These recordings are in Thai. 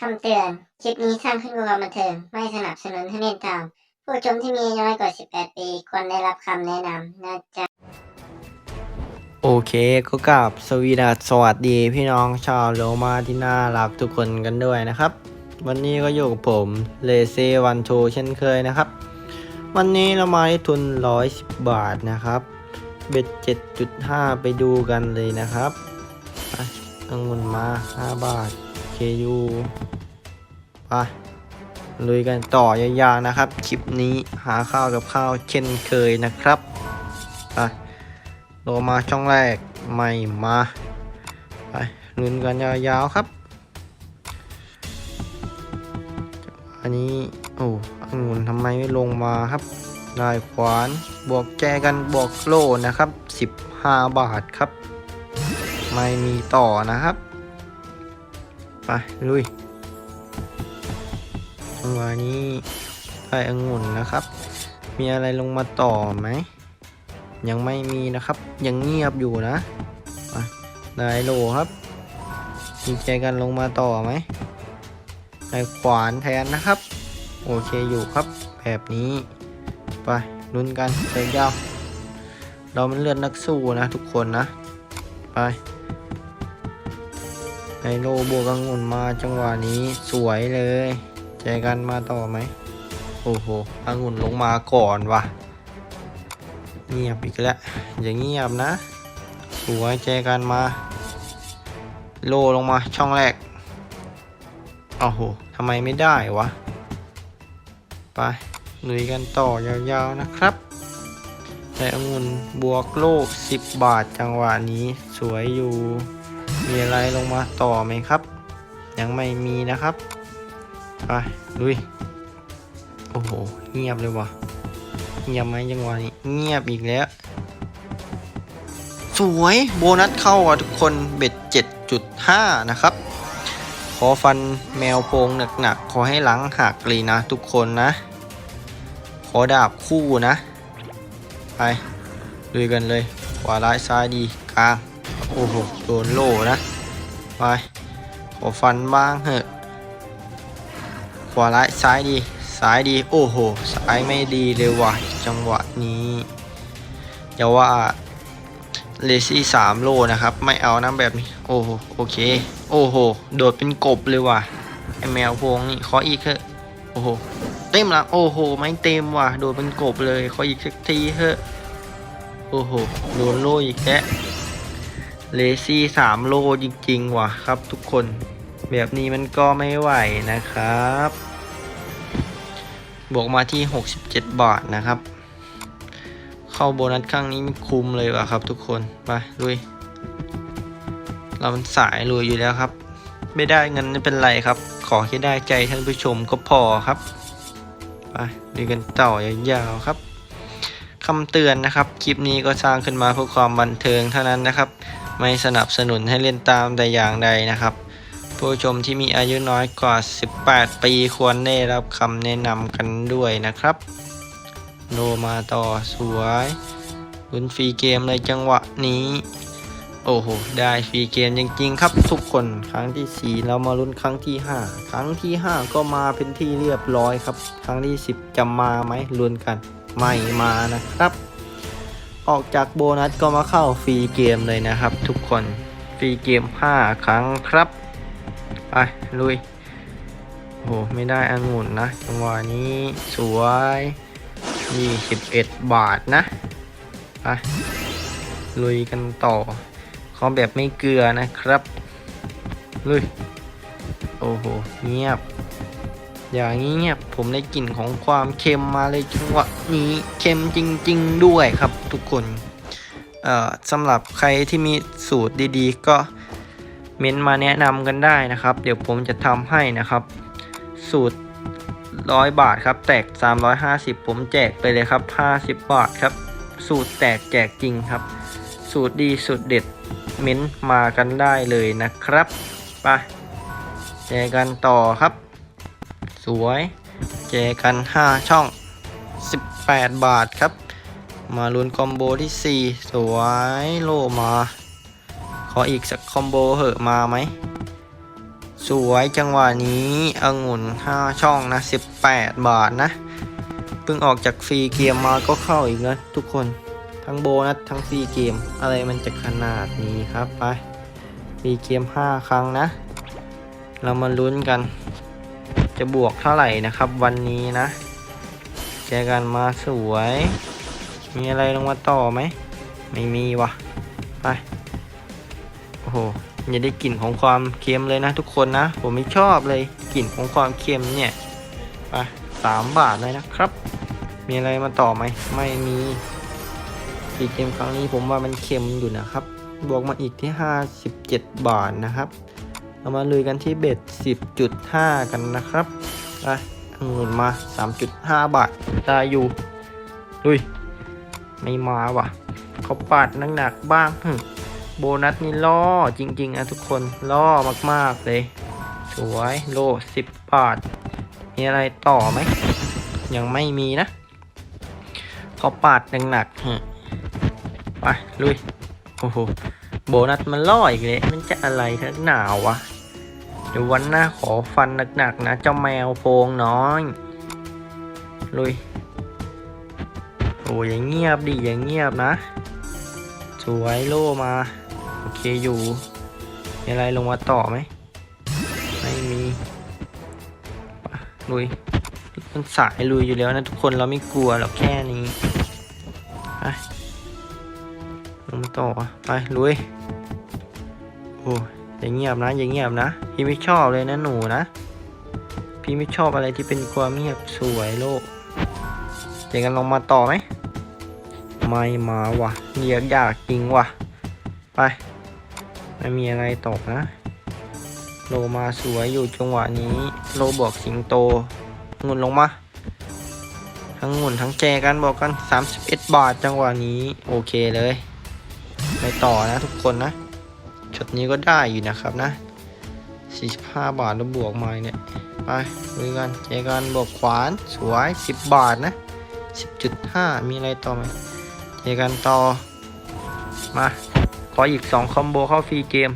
คำเตือน คลิปนี้สร้างขึ้นเพื่อความบันเทิง ไม่สนับสนุนให้เล่นตาม ผู้ชมที่มีอายุน้อยกว่า 18 ปี ควรได้รับคำแนะนำนะจ๊ะ โอเคก็กราบสวีดัสสวัสดีพี่น้องชาวโลมาที่น่ารักทุกคนกันด้วยนะครับ วันนี้ก็อยู่กับผมเลเซวันโชเช่นเคยนะครับ วันนี้เรามาที่ทุน 110 บาทนะครับ เบ็ด 7.5 ไปดูกันเลยนะครับเอาเงินมา 5 บาท KU ไปลุยกันต่อยาวๆนะครับ คลิปนี้หาข้าวกับข้าวเช่นเคยนะครับไปโลมาช่องแรกไม่มาไปลุ้นกันยาวๆครับ อันนี้โอ้องุ่นทำไมไม่ลงมาครับได้ขวานบวกแจกันบวกโลนะครับ 15 บาทครับ ไม่มีต่อนะครับ ไปลุยจังหวะนี้ได้องุ่นนะครับ มีอะไรลงมาต่อไหม ยังไม่มีนะครับ ยังเงียบอยู่นะอะไดโลครับมีใจกันลงมาต่อไหมได้ขวานแทนนะครับ โอเคอยู่ครับ แบบนี้ ไปลุ้นกันใจยาวเรามันเลือดนักสู้นะทุกคนนะ ไป ไดโลบวกองุ่นมาจังหวะนี้สวยเลยใจกันมาต่อไหม โอ้โหองุ่นลงมาก่อนว่ะ เงียบอีกแล้ว อย่าเงียบนะ สวยแจกันมา โลลงมาช่องแรกโอ้โหทำไมไม่ได้วะ ไปลุยกันต่อยาวๆนะครับแต่องุ่นบวกโลก 10 บาทจังหวะนี้สวยอยู่ มีอะไรลงมาต่อไหมครับ ยังไม่มีนะครับไปลุยโอ้โหเงียบเลยวะเงียบไหมจังวะนี้เงียบอีกแล้ว สวยโบนัสเข้าอะทุกคนเบ็ด 7.5 นะครับ ขอฟันแมวโพงหนักๆ ขอให้หลังหักเลยนะทุกคนนะ ขอดาบคู่นะ ไปลุยกันเลยขวาร้ายซ้ายดีกลาง โอ้โห โดนโล่นะ ไป ขอฟันบ้างเหอะ ขวาร้ายซ้ายดี ซ้ายดี โอ้โห ซ้ายไม่ดีเลยว่ะ จังหวะนี้อย่าว่าเลซี่สามโลนะครับ ไม่เอานะแบบนี้ โอ้โห โอเค โอ้โห โดดเป็นกบเลยว่ะ ไอแมวพวงนี่ขออีกเถอะ โอ้โห เต็มละ โอ้โห ไม่เต็มว่ะ โดดเป็นกบเลย ขออีกสักทีเถอะ โอ้โห โดนโลอีกแล้ว เลซี่สามโลจริงๆว่ะครับทุกคน แบบนี้มันก็ไม่ไหวนะครับ บวกมาที่ 67 บาทนะครับ เข้าโบนัสครั้งนี้ไม่คุ้มเลยว่ะครับทุกคนไปลุย เรามันสายลุยอยู่แล้วครับ ไม่ได้เงินไม่เป็นไรครับ ขอแค่ได้ใจท่านผู้ชมก็พอครับไปดูกันต่อยาวๆครับคำเตือนนะครับ คลิปนี้ก็สร้างขึ้นมาเพื่อความบันเทิงเท่านั้นนะครับ ไม่สนับสนุนให้เล่นตามแต่อย่างใดนะครับ ผู้ชมที่มีอายุน้อยกว่า 18 ปีควรได้รับคำแนะนำกันด้วยนะครับโนมาต่อสวยลุ้นฟรีเกมในจังหวะนี้ โอ้โห ได้ฟรีเกมจริงๆครับทุกคนครั้งที่ 4 เรามาลุ้นครั้งที่ 5 ครั้งที่ 5 ก็มาเป็นที่เรียบร้อยครับ ครั้งที่ 10 จะมาไหมลุ้นกัน ไม่มานะครับ ออกจากโบนัสก็มาเข้าฟรีเกมเลยนะครับ ทุกคนฟรีเกม 5 ครั้งครับ ไปลุยโอ้ไม่ได้อังุ่นนะจังหวะนี้สวย21 บาทนะไปลุยกันต่อ ขอแบบไม่เกลือนะครับ ลุย โอ้โห เงียบ อย่างนี้เงียผมได้กลิ่นของความเค็มมาเลยจังหวะนี้เค็มจริง ๆ ด้วยครับทุกคนเอ่อสำหรับใครที่มีสูตรดีๆ ก็เม้นมาแนะนำกันได้นะครับ เดี๋ยวผมจะทำให้นะครับ สูตรร้อยบาทครับ แตก 350 ผมแจกไปเลยครับ 50 บาทครับ สูตรแตกแจกจริงครับ สูตรดีสูตรเด็ดเม้นมากันได้เลยนะครับ ไปแจกกันต่อครับ สวยแจกัน 5 ช่อง 18 บาทครับ มาลุ้นคอมโบที่ 4 สวยโลมา ขออีกสักคอมโบเหอะมาไหม สวยจังหวะนี้องุ่น 5 ช่องนะ 18 บาทนะ เพิ่งออกจากฟรีเกมมาก็เข้าอีกนะทุกคนทั้งโบนัสทั้งฟรีเกม อะไรมันจะขนาดนี้ครับไปฟรีเกม 5 ครั้งนะ เรามาลุ้นกัน จะบวกเท่าไหร่นะครับ วันนี้นะแจอกันมาสวย มีอะไรลงมาต่อไหม ไม่มีวะไป โอ้โหอย่าได้กลิ่นของความเค็มเลยนะทุกคนนะ ผมไม่ชอบเลยกลิ่นของความเค็มเนี่ยไปสามบาทเลยนะครับ มีอะไรมาต่อไหม ไม่มีสีเกมครั้งนี้ผมว่ามันเค็มอยู่นะครับ บวกมาอีกที่ 57 บาทนะครับ เรามาลุยกันที่เบ็ด 10.5 กันนะครับไปองุ่นมา 3.5 บาทได้อยู่ลุย ไม่มาว่ะเขาปาดหนักๆบ้างโบนัสนี่ล่อจริงๆนะทุกคนล่อมากๆเลย สวยโล 10 บาท มีอะไรต่อไหม ยังไม่มีนะเขาปาดหนักๆไปลุย โอ้โหโบนัสมันล่ออีกเลยมันจะอะไรทักหนาววะ เดี๋ยววันหน้าขอฟันหนักๆนะ เจ้าแมวโพงน้อย ลุย โอ้ยอย่างเงียบดิอย่างเงียบนะ สวยโล่มา โอเคอยู่มีอะไรลงมาต่อไหม ไม่มีลุยมันสายลุยอยู่แล้วนะทุกคนเราไม่กลัวหรอกแค่นี้ไปลงมาต่อไปลุย โอ้ อย่างเงียบนะอย่างเงียบนะ พี่ไม่ชอบเลยนะหนูนะ พี่ไม่ชอบอะไรที่เป็นความเงียบสวยโลกเจอกันลงมาต่อไหมไม่มาว่ะเรียกยากจริงว่ะ ไป ไม่มีอะไรตกนะ โลมาสวยอยู่จังหวะนี้ โลบอกสิงโตงุนลงมา ทั้งงุนทั้งแจกันบอกกัน 31 บาทจังหวะนี้ โอเคเลย ไปต่อนะทุกคนนะ ช็อตนี้ก็ได้อยู่นะครับนะ 45 บาทแล้วบวกมาเนี่ย ไปดูกันเจอกันบวกขวานสวย 10 บาทนะ 10.5 มีอะไรต่อไหมเจอกันต่อ มา ขออีก 2 คอมโบเข้าฟรีเกม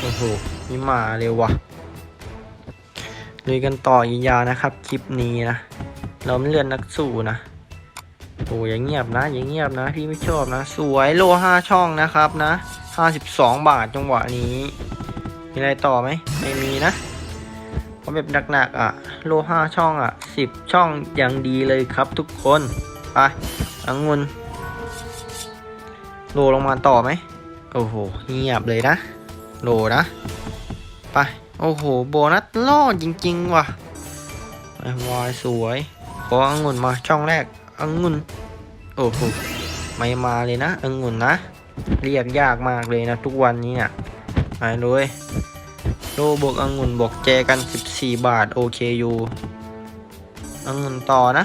โอ้โหนี่มาเร็ววะลุยกันต่ออีกยาวนะครับ คลิปนี้นะ เราไม่เลื่อนนักสู้นะโอ้ยังเงียบนะยังเงียบนะ พี่ไม่ชอบนะ สวยโล5ช่องนะครับนะ 52 บาทจังหวะนี้ มีอะไรต่อไหมไม่มีนะเพราะแบบหนักๆอะ โล5ช่องอะ 10 ช่องอย่างดีเลยครับทุกคนไปองุนโลลงมาต่อไหมโอ้โหเงียบเลยนะ โลนะไปโอ้โห โบนัสล่อจริงๆว่ะไอ้วายสวย ขอองุ่นมาช่องแรกองุ่นโอ้โหไม่มาเลยนะองุ่นนะ เรียกยากมากเลยนะ ทุกวันนี้เนี่ยไปเลยโลบวกองุ่นบวกแจกัน 14 บาท โอเคอยู่องุ่นต่อนะ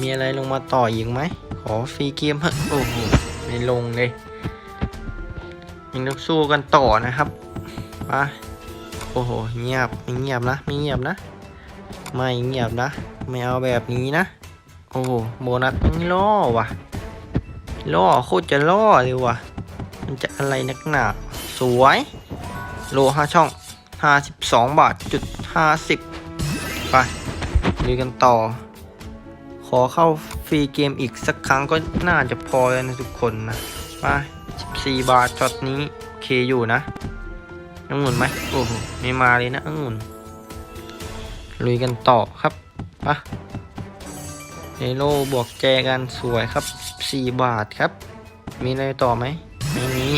มีอะไรลงมาต่ออีกไหม ขอฟรีเกมฮะโอ้โหไม่ลงเลย ยังต้องสู้กันต่อนะครับไปโอ้โห เงียบไม่เงียบนะไม่เงียบนะ ไม่เงียบนะ ไม่เอาแบบนี้นะ โอ้โห โบนัสนี่ล่อว่ะ ล่อโคตรจะล่อเลยว่ะ มันจะอะไรนักหนาสวย โลห้าช่องห้าสิบสองบาทจุดห้าสิบไปลุยกันต่อ ขอเข้าฟรีเกมอีกสักครั้งก็น่าจะพอแล้วนะทุกคนนะไป14บาทช็อตนี้เคอยู่นะองุ่นไหมโอ้โหไม่มาเลยนะองุ่นลุยกันต่อครับไปเนโลบวกแจกันสวยครับ 4 บาทครับ มีอะไรต่อไหมไม่มี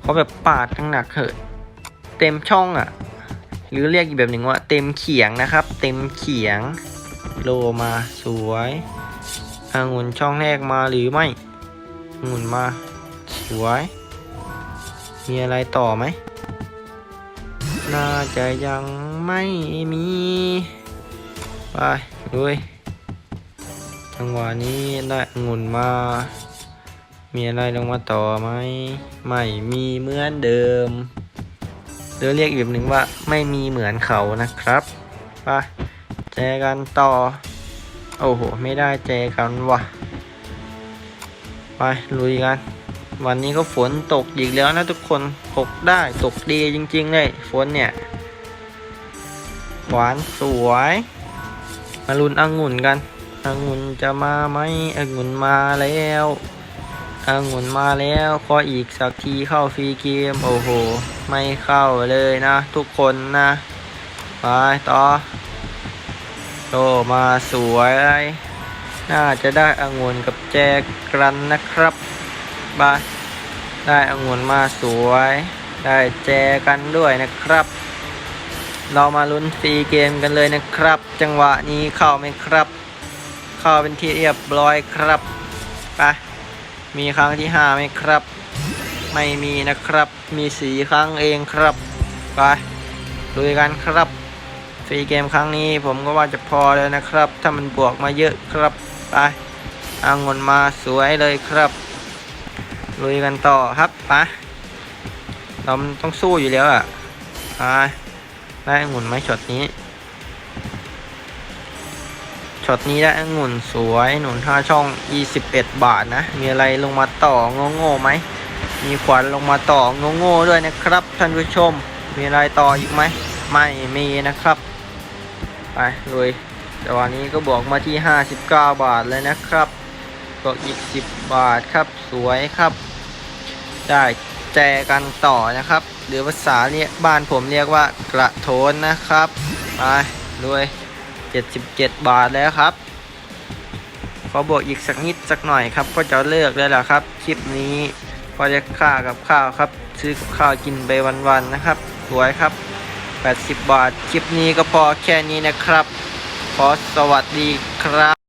เขาแบบปาดทั้งหนักเหอะ เต็มช่องอะ่ะ หรือเรียกอีกแบบหนึ่งว่าเต็มเขียงนะครับ เต็มเขียง โลมาสวยองุ่นช่องแรกมาหรือไม่องุ่นมา สวย มีอะไรต่อไหม น่าจะยังไม่มี ไปด้วย จังหวะนี้ได้องุ่นมา มีอะไรลงมาต่อไหมไม่มีเหมือนเดิมหรือเรียกอีกแบบหนึ่งว่าไม่มีเหมือนเขานะครับไปแจอกันต่อ โอ้โห ไม่ได้แจอกันว่ะไปลุยกัน วันนี้ก็ฝนตกอีกแล้วนะทุกคนตกได้ตกดีจริงๆเลยฝนเนี่ย หวานสวย มาลุนอ่งุ่นกัน องุ่นจะมาไหมองุ่นมาแล้วองุ่นมาแล้วขออีกสักทีเข้าฟรีเกม โอ้โห ไม่เข้าเลยนะ ทุกคนนะไปต่อโตมาสวย น่าจะได้องุ่นกับแจกันนะครับบาได้องุ่นมาสวย ได้แจกันด้วยนะครับ เรามาลุ้นฟรีเกมกันเลยนะครับ จังหวะนี้เข้าไหมครับ เข้าเป็นที่เรียบร้อยครับไปมีครั้งที่ห้าไหมครับ ไม่มีนะครับ มีสีครั้งเองครับไปลุยกันครับฟรีเกมครั้งนี้ผมก็ว่าจะพอแล้วนะครับ ถ้ามันบวกมาเยอะครับไปเอาเงินมาสวยเลยครับลุยกันต่อครับไปเราต้องสู้อยู่แล้วอะไปได้องุ่นไหมช็อตนี้ ช็อตนี้ได้องุ่นสวยหนุนท่าช่อง 21 บาทนะ มีอะไรลงมาต่อโง่โง่ๆไหม มีขวัญลงมาต่อโง่โง่ๆด้วยนะครับท่านผู้ชม มีอะไรต่ออีกไหม ไม่มีนะครับ ไปลุยแต่วันนี้ก็บวกมาที่ 59 บาทเลยนะครับก็อีก 10 บาทครับ สวยครับ ได้แจกันต่อนะครับ หรือภาษาเรียกบ้านผมเรียกว่ากระโถนนะครับ ไปด้วย 77 บาทแล้วครับ ขอบวกอีกสักนิดสักหน่อยครับ ก็จะเลิกแล้วล่ะครับ คลิปนี้ก็จะค่ากับข้าวครับ ซื้อกับข้าวกินไปวันๆนะครับ สวยครับ 80 บาท คลิปนี้ก็พอแค่นี้นะครับ ขอสวัสดีครับ